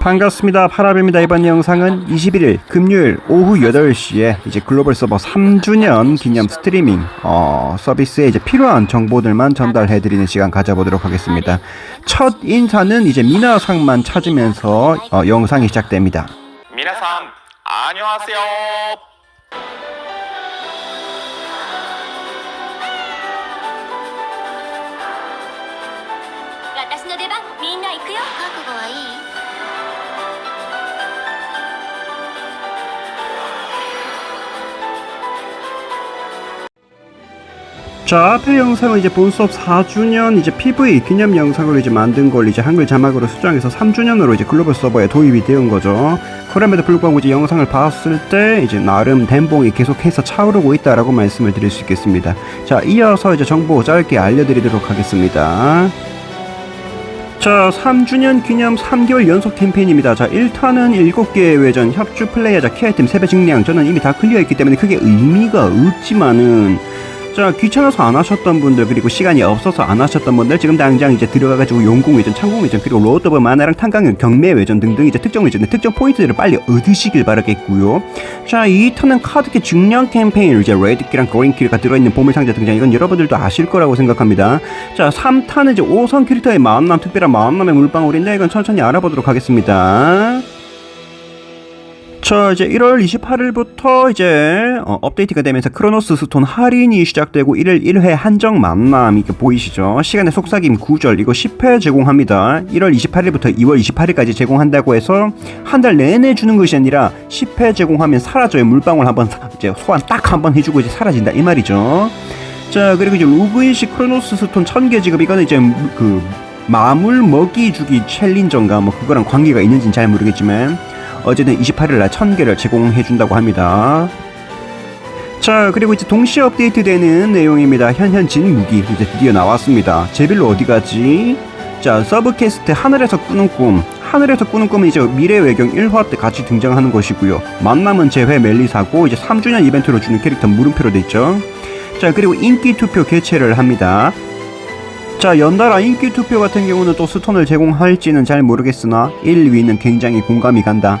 반갑습니다. 파라비입니다. 이번 영상은 21일 금요일 오후 8시에 이제 글로벌 서버 3주년 기념 스트리밍 어, 서비스에 이제 필요한 정보들만 전달해 드리는 시간 가져보도록 하겠습니다. 첫 인사는 이제 미나상만 찾으면서 어, 영상이 시작됩니다. 미나상 안녕하세요. 자, 앞에 영상은 이제 본 수업 4주년 이제 PV 기념 영상으로 이제 만든 걸 이제 한글 자막으로 수정해서 3주년으로 이제 글로벌 서버에 도입이 되는 거죠. 그럼에도 불구하고 이제 영상을 봤을 때 이제 나름 댐봉이 계속해서 차오르고 있다라고 말씀을 드릴 수 있겠습니다. 자, 이어서 이제 정보 짧게 알려드리도록 하겠습니다. 자, 3주년 기념 3개월 연속 캠페인입니다. 자, 1탄은 7개의 외전, 협주 플레이어자, 키아이템 3배 증량. 저는 이미 다 클리어했기 때문에 크게 의미가 없지만은 자 귀찮아서 안 하셨던 분들 그리고 시간이 없어서 안 하셨던 분들 지금 당장 이제 들어가가지고 용궁 외전, 창궁 외전 그리고 로드오브 마나랑 탄강연, 경매 외전 등등 이제 특정 외전의 특정 포인트들을 빨리 얻으시길 바라겠고요. 자 2탄은 카드키 증량 캠페인 이제 레드키랑 그린키가 들어있는 보물상자 등장 이건 여러분들도 아실 거라고 생각합니다. 자 3탄은 이제 5선 캐릭터의 마음남 특별한 마음남의 물방울인데 이건 천천히 알아보도록 하겠습니다. 자 이제 1월 28일부터 이제 어, 업데이트가 되면서 크로노스 스톤 할인이 시작되고 1일 1회 한정 만남 이렇게 보이시죠? 시간의 속삭임 9절 이거 10회 제공합니다. 1월 28일부터 2월 28일까지 제공한다고 해서 한 달 내내 주는 것이 아니라 10회 제공하면 사라져요. 물방울 한번 이제 소환 딱 한 번 해주고 이제 사라진다. 이 말이죠. 자 그리고 이제 로그인식 크로노스 스톤 1000개 지급 이거는 이제 그 마물 먹이 주기 챌린저인가 뭐 그거랑 관계가 있는지는 잘 모르겠지만 어제는 28일 날 1000개를 제공해 준다고 합니다. 자, 그리고 이제 동시에 업데이트되는 내용입니다. 현현진 무기 이제 드디어 나왔습니다. 제빌로 어디 가지? 자, 서브캐스트 하늘에서 꾸는 꿈. 하늘에서 꾸는 꿈은 이제 미래 외경 1화 때 같이 등장하는 것이고요. 만남은 재회 멜리사고 이제 3주년 이벤트로 주는 캐릭터 물음표로 돼 있죠. 자, 그리고 인기 투표 개최를 합니다. 자 연달아 인기 투표 같은 경우는 또 스톤을 제공할지는 잘 모르겠으나 1위는 굉장히 공감이 간다.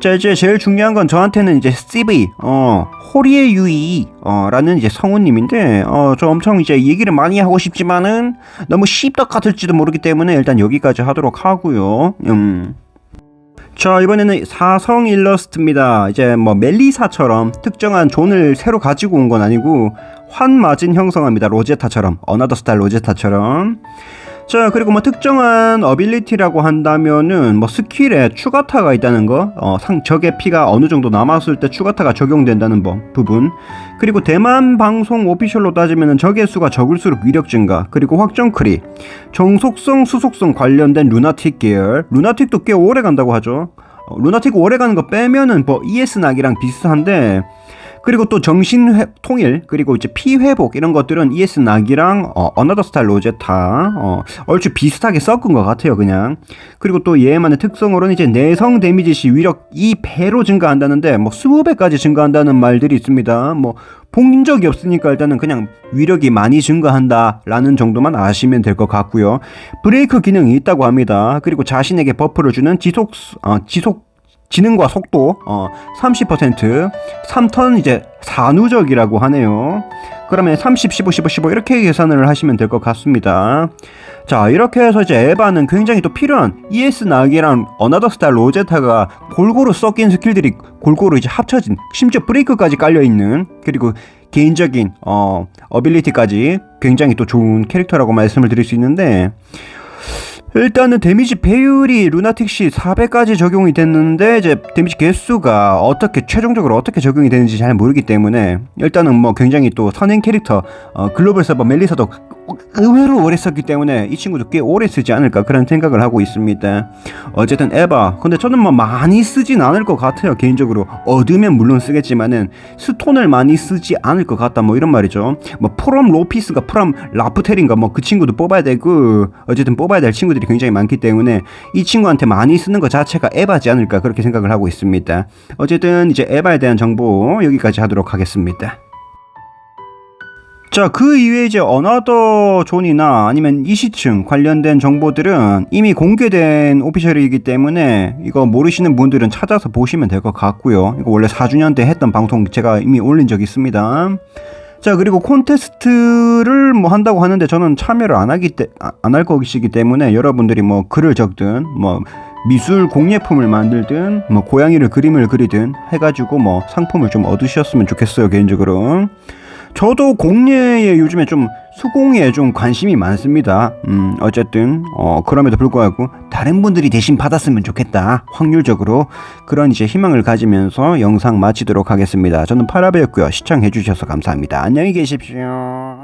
자 이제 제일 중요한 건 저한테는 이제 CV 어 호리의 유이 어라는 이제 성우님인데 어 저 엄청 이제 얘기를 많이 하고 싶지만은 너무 씹덕 같을지도 모르기 때문에 일단 여기까지 하도록 하고요. 음. 자 이번에는 사성 일러스트입니다. 이제 뭐 멜리사처럼 특정한 존을 새로 가지고 온 건 아니고 환마진 형성합니다. 로제타처럼 어나더 스타일 로제타처럼. 자 그리고 뭐 특정한 어빌리티라고 한다면은 뭐 스킬에 추가타가 있다는 거, 어, 상 적의 피가 어느 정도 남았을 때 추가타가 적용된다는 법, 부분. 그리고 대만 방송 오피셜로 따지면은 적의 수가 적을수록 위력 증가, 그리고 확정 크리, 정속성, 수속성 관련된 루나틱 계열. 루나틱도 꽤 오래 간다고 하죠. 어, 루나틱 오래 가는 거 빼면은 뭐 ES 낙이랑 비슷한데 그리고 또 정신 회, 통일 그리고 이제 피 회복 이런 것들은 ES 낙이랑 어, 어나더 스타일 로제타 어, 얼추 비슷하게 섞은 것 같아요 그냥. 그리고 또 얘만의 특성으로는 이제 내성 데미지 시 위력 2배로 증가한다는데 뭐 20배까지 증가한다는 말들이 있습니다. 뭐 본 적이 없으니까 일단은 그냥 위력이 많이 증가한다라는 정도만 아시면 될 것 같고요. 브레이크 기능이 있다고 합니다. 그리고 자신에게 버프를 주는 지속 어, 지속 지능과 속도 어, 30% 3턴 이제 산우적이라고 하네요. 그러면 30, 15, 15, 15 이렇게 계산을 하시면 될 것 같습니다. 자 이렇게 해서 이제 에바는 굉장히 또 필요한 ES 나기랑 어나더 스타일 로제타가 골고루 섞인 스킬들이 골고루 이제 합쳐진 심지어 브레이크까지 깔려 있는 그리고 개인적인 어 어빌리티까지 굉장히 또 좋은 캐릭터라고 말씀을 드릴 수 있는데 일단은 데미지 배율이 루나틱시 400까지 적용이 됐는데 이제 데미지 개수가 어떻게 최종적으로 어떻게 적용이 되는지 잘 모르기 때문에 일단은 뭐 굉장히 또 선행 캐릭터 어, 글로벌 서버 멜리사도 의외로 오래 썼기 때문에 이 친구도 꽤 오래 쓰지 않을까 그런 생각을 하고 있습니다. 어쨌든 에바 근데 저는 뭐 많이 쓰진 않을 것 같아요 개인적으로 얻으면 물론 쓰겠지만은 스톤을 많이 쓰지 않을 것 같다 뭐 이런 말이죠. 뭐 프롬 로피스가 프롬 라프텔인가 뭐 그 친구도 뽑아야 되고 어쨌든 뽑아야 될 친구들이 굉장히 많기 때문에 이 친구한테 많이 쓰는 것 자체가 에바지 않을까 그렇게 생각을 하고 있습니다. 어쨌든 이제 에바에 대한 정보 여기까지 하도록 하겠습니다. 자, 그 이외에 이제 어나더 존이나 아니면 이시층 관련된 정보들은 이미 공개된 오피셜이기 때문에 이거 모르시는 분들은 찾아서 보시면 될 것 같고요. 이거 원래 4주년 때 했던 방송 제가 이미 올린 적 있습니다. 자, 그리고 콘테스트를 뭐 한다고 하는데 저는 참여를 안 하기 때, 안 할 것이기 때문에 여러분들이 뭐 글을 적든 뭐 미술 공예품을 만들든 뭐 고양이를 그림을 그리든 해가지고 뭐 상품을 좀 얻으셨으면 좋겠어요, 개인적으로. 저도 공예에 요즘에 좀 수공예에 좀 관심이 많습니다. 음, 어쨌든, 어, 그럼에도 불구하고 다른 분들이 대신 받았으면 좋겠다. 확률적으로. 그런 이제 희망을 가지면서 영상 마치도록 하겠습니다. 저는 파라베였고요. 시청해 주셔서 감사합니다. 안녕히 계십시오.